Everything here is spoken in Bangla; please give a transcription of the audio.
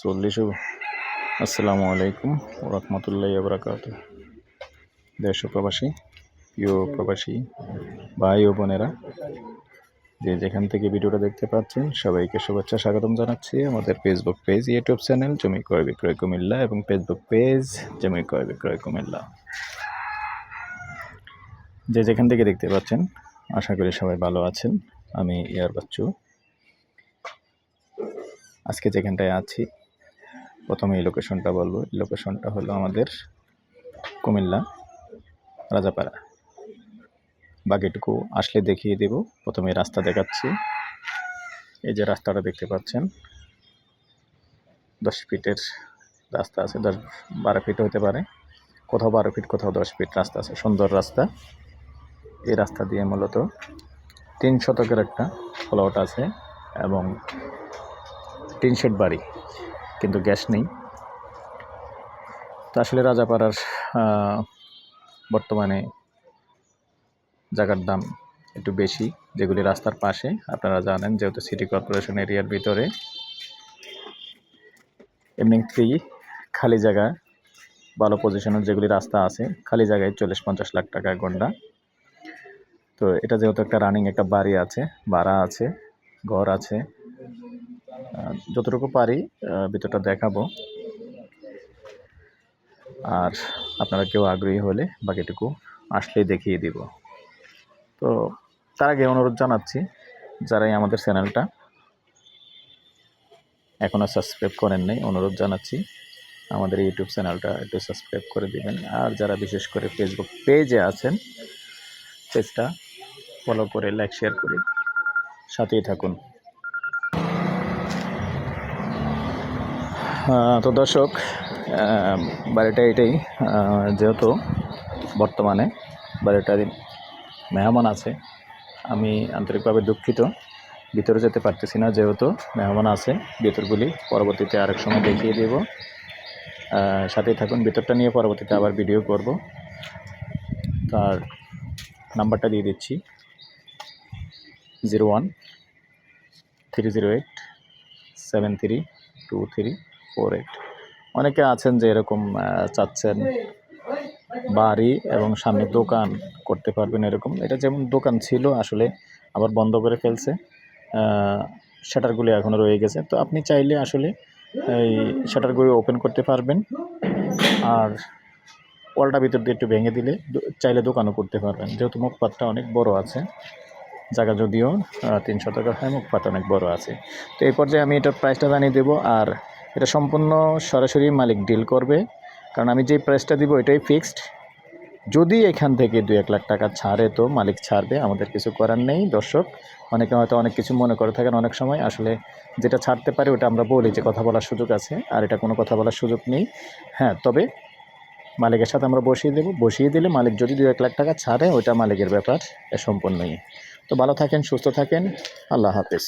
চল্লিশও আসসালামু আলাইকুম রহমতুল্লাহ বরাকাত দেশ প্রবাসী, প্রিয় প্রবাসী, ভাই ও বোনেরা, যে যেখান থেকে ভিডিওটা দেখতে পাচ্ছেন, সবাইকে শুভেচ্ছা স্বাগতম জানাচ্ছি আমাদের ফেসবুক পেজ ইউটিউব চ্যানেল জমি ক্রয় বিক্রয় কুমিল্লা এবং ফেসবুক পেজ জমি ক্রয় বিক্রয় কুমিল্লা। যে যেখান থেকে দেখতে পাচ্ছেন, আশা করি সবাই ভালো আছেন। আমি ইয়ার বাচ্চু। আজকে যেখানটায় আছি প্রথমে এই লোকেশনটা বলব। এই লোকেশনটা হলো আমাদের কুমিল্লা, রাজাপাড়া। বাকিটুকু আসলে দেখিয়ে দেব। প্রথমে রাস্তা দেখাচ্ছি। এই যে রাস্তাটা দেখতে পাচ্ছেন, দশ ফিটের রাস্তা আছে, দশ বারো ফিট হতে পারে। কোথাও বারো ফিট, কোথাও দশ ফিট রাস্তা আছে, সুন্দর রাস্তা। এই রাস্তা দিয়ে মূলত তিন শতকের একটা প্লট আছে এবং টিন শেড বাড়ি। কিন্তু গ্যাস নেই। তো আসলে রাজাপাড়ার বর্তমানে জায়গার দাম একটু বেশি, যেগুলি রাস্তার পাশে। আপনারা জানেন যেহেতু সিটি কর্পোরেশন এরিয়ার ভিতরে। এমনিতেই খালি জায়গা, ভালো পজিশনের যেগুলি রাস্তা আছে, খালি জায়গায় চল্লিশ পঞ্চাশ লাখ টাকা গন্ডা। তো এটা যেহেতু একটা রানিং একটা বাড়ি আছে, ভাড়া আছে, ঘর আছে যতটুকু পারি ভিতরটা দেখাবো। আর আপনারা কেউ আগ্রহী হলে বাকিটুকু আসলেই দেখিয়ে দিব। তো তার আগে অনুরোধ জানাচ্ছি, যারাই আমাদের চ্যানেলটা এখনও সাবস্ক্রাইব করেন নাই, অনুরোধ জানাচ্ছি, আমাদের ইউটিউব চ্যানেলটা একটু সাবস্ক্রাইব করে দিবেন। আর যারা বিশেষ করে ফেসবুক পেজে আছেন পেজটা ফলো করে লাইক শেয়ার করে সাথেই থাকুন। তো দর্শক বাড়িটা এটাই যেহেতু বর্তমানে বাড়িটা মেহমান আছে, আমি আন্তরিকভাবে দুঃখিত। ভিতরে যেতে পারতেছি না, যেহেতু মেহমান আছে, ভিতরগুলি পরবর্তীতে আরেক সময় দেখিয়ে দেব। সাথেই থাকুন, ভিতরটা নিয়ে পরবর্তীতে আবার ভিডিও করব। তার নাম্বারটা দিয়ে দিচ্ছি, zero one three zero eight seven three two three four eight. অনেকে আছেন যে এরকম চাচ্ছেন বাড়ি এবং সামনে দোকান করতে পারবেন এরকম। এটা যেমন দোকান ছিল আসলে, আবার বন্ধ করে ফেলছে। শাটারগুলি এখনও রয়ে গেছে। তো আপনি চাইলে আসলে এই শাটারগুলি ওপেন করতে পারবেন। আর ওয়ালটা ভিতর দিয়ে একটু ভেঙে দিলে চাইলে দোকানও করতে পারবেন। যেহেতু মুখপাতটা অনেক বড় আছে, জায়গা যদিও তিনশো টাকা হয় মুখপাত অনেক বড় আছে। তো এই পর্যায়ে আমি এটার প্রাইসটা জানিয়ে দেবো। আর এটা সম্পূর্ণ সরাসরি মালিক ডিল করবে। কারণ আমি যে প্রাইসটা দিব এটাই ফিক্সড যদি এখান থেকে দু এক লাখ টাকা ছাড়ে তো মালিক ছাড়বে, আমাদের কিছু করার নেই, দর্শক। অনেকে হয়তো অনেক কিছু মনে করে থাকেন অনেক সময়, আসলে যেটা ছাড়তে পারে ওটা আমরা বলি যে কথা বলার সুযোগ আছে, আর এটা কোনো কথা বলার সুযোগ নেই। হ্যাঁ তবে মালিকের সাথে আমরা বসিয়ে দেবো, বসিয়ে দিলে মালিক যদি দু এক লাখ টাকা ছাড়ে, ওইটা মালিকের ব্যাপার সম্পূর্ণই। তো ভালো থাকেন, সুস্থ থাকেন, আল্লাহ হাফিজ।